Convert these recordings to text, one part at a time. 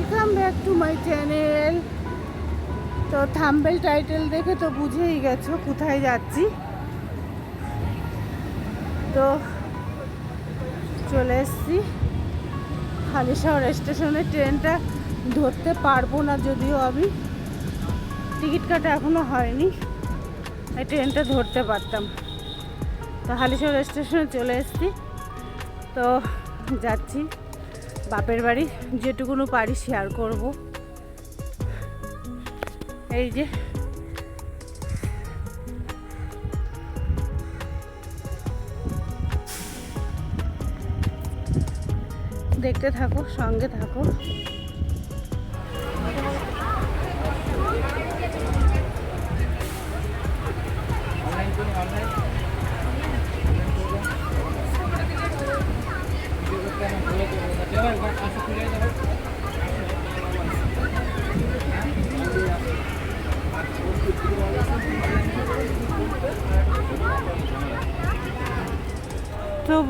Welcome back to my channel তো thumbnail title দেখে তো বুঝেই গেছো কোথায় যাচ্ছি। তো চলে এসছি। হালিশহর স্টেশনে ট্রেনটা ধরতে পারব না যদিও আমি। টিকিট কাটা এখনও হয়নি। এই ট্রেনটা ধরতে পারতাম। তো হালিশহর স্টেশনে চলে এসছি। তো যাচ্ছি। বাপের বাড়ি যেটুকুনো পারি শেয়ার করব। এই যে। দেখতে থাকো সঙ্গে থাকো। তো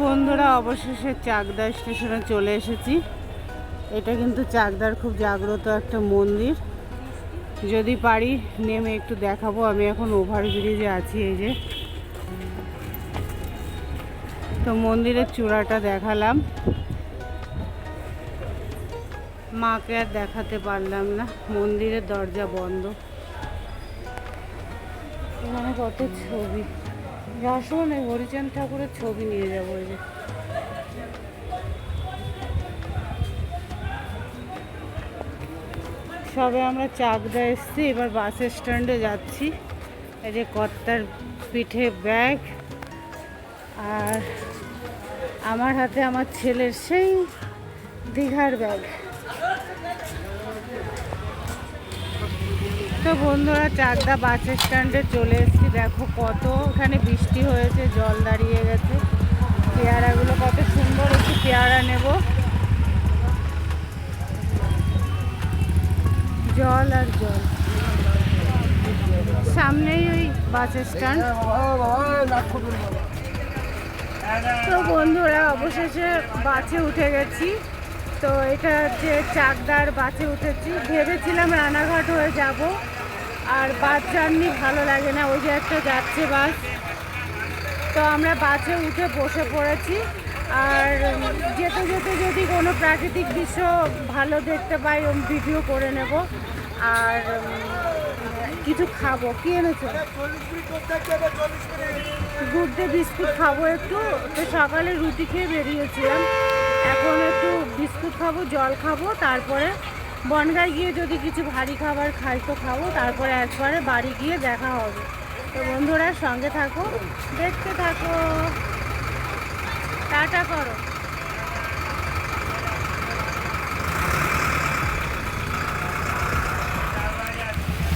বন্ধুরা, অবশেষে চাকদা স্টেশনে চলে এসেছি। এটা কিন্তু চাকদার খুব জাগ্রত একটা মন্দির। যদি পারি, নেমে একটু দেখাবো। আমি এখন ওভারব্রিজে আছি এই যে। তো মন্দিরের চূড়াটা দেখালাম। মাকে আর দেখাতে পারলাম না। মন্দিরের দরজা বন্ধ। এখানে কত ছবি। আসুন এই হরিচাঁদ ঠাকুরের ছবি নিয়ে যাব এই যে। সবে আমরা চাকদা এসছি, এবার বাস স্ট্যান্ডে যাচ্ছি। এই যে কর্তার পিঠে ব্যাগ। আর আমার হাতে আমার ছেলের সেই দীঘার ব্যাগ। তো বন্ধুরা চাকদা বাস স্ট্যান্ডে চলে এসেছি। দেখো কত ওখানে বৃষ্টি হয়েছে, জল দাঁড়িয়ে গেছে। পেয়ারাগুলো কত সুন্দর, একটু পেয়ারা নেব। জল আর জল। সামনেই ওই বাস স্ট্যান্ড। তো বন্ধুরা, অবশেষে বাসে উঠে গেছি। তো এটা যে চাকদার বাসে উঠেছি, ভেবেছিলাম রানাঘাট হয়ে যাব, আর বাস জার্নি ভালো লাগে না, ওই যে একটা যাচ্ছে বাস। তো আমরা বাসে উঠে বসে পড়েছি, আর যেতে যেতে যদি কোনো প্রাকৃতিক দৃশ্য ভালো দেখতে পাই ভিডিও করে নেব। আর কিছু খাব। কি এনেছো? গুড বিস্কুট খাব একটু। তো সকালে রুটি খেয়ে বেরিয়েছিলাম। এখন একটু বিস্কুট খাব, জল খাব, তারপরে বনগায় গিয়ে যদি কিছু ভারী খাবার খাই তো খাব, তারপরে একবারে বাড়ি গিয়ে দেখা হবে। তো বন্ধুরা, সঙ্গে থাকো, দেখতে থাকো। টাটা করো।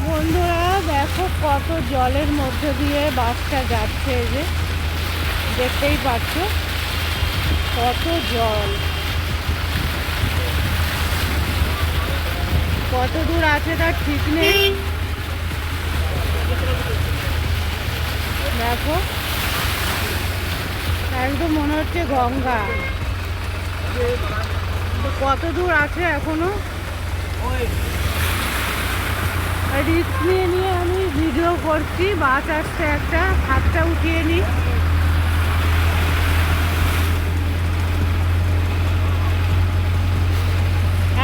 বন্ধুরা, দেখো কত জলের মধ্যে দিয়ে বাসটা যাচ্ছে যে, দেখতেই পাচ্ছ। কত জল। কত দূর আছে তার ঠিক নেই। দেখো, একদম মনে হচ্ছে গঙ্গা। কত দূর আছে এখনও? রিস্ক নিয়ে নিয়ে আমি ভিডিও করছি, বাস আসছে একটা, হাতটা উঠিয়ে নিই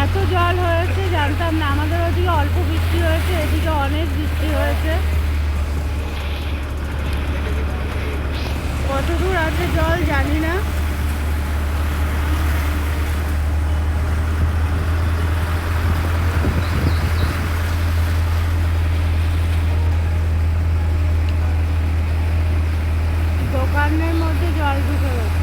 এত জল হয়েছে জানতাম না। আমাদের ওদিকে অল্প বৃষ্টি হয়েছে, এদিকে অনেক বৃষ্টি হয়েছে। কতদূর আছে জল জানি না দোকানের মধ্যে জল ঢুকে গেছে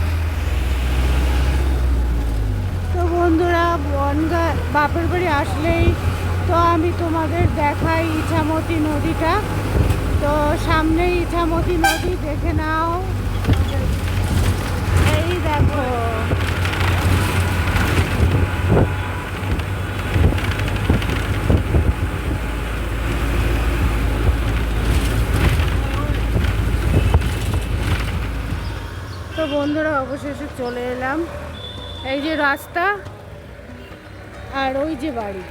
তো বন্ধুরা বনগা বাপের বাড়ি আসলেই তো আমি তোমাদের দেখাই ইছামতি নদীটা। তো সামনে ইছামতি নদী, দেখে নাও। এই দেখো। তো বন্ধুরা, অবশেষে চলে এলাম। এই যে রাস্তা আর ওই যে বাড়ি।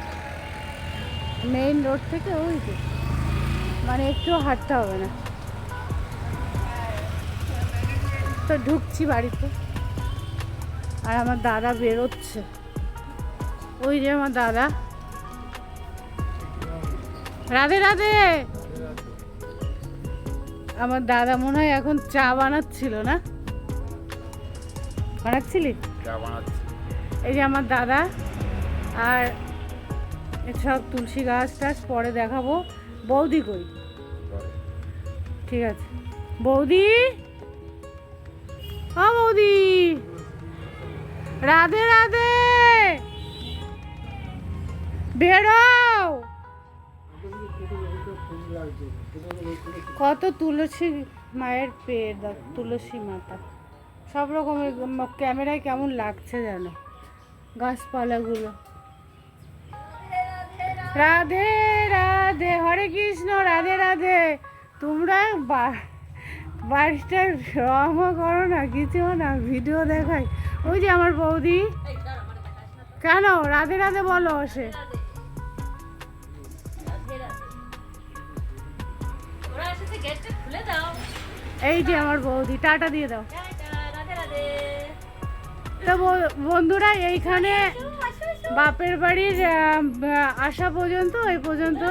মেইন রোড থেকে ওই যে। মানে একটু হাঁটতে হবে না। তো ঢুকছি বাড়িতে। আর আমার দাদা বেরোচ্ছে। ওই যে আমার দাদা। রাধে রাধে! আমার দাদা মনে হয় এখন চা বানাচ্ছিল না? বানাচ্ছিলি? চা বানাচ্ছি। এই যে আমার দাদা। আর সব তুলসী গাছ টাছ পরে দেখাবো। বৌদি কই? ঠিক আছে। বৌদি? ও বৌদি! রাধে রাধে! বেরো! কত তুলসী মায়ের পেয়ে তুলসী মাতা। সব রকমের ক্যামেরায় কেমন লাগছে যেন? গাছপালাগুলো। রাধে রাধে হরে কৃষ্ণ রাধে রাধে। তোমরা বা- বাড়িটা রঙও করো না কিছু না ভিডিও দেখাই। ওই যে আমার বৌদি। কেন? রাধে রাধে বলো সে। এই যে আমার বৌদি টাটা দিয়ে দাও। তো ব- বন্ধুরা এইখানে। বাপের বাড়ির আসা পর্যন্ত এই পর্যন্ত।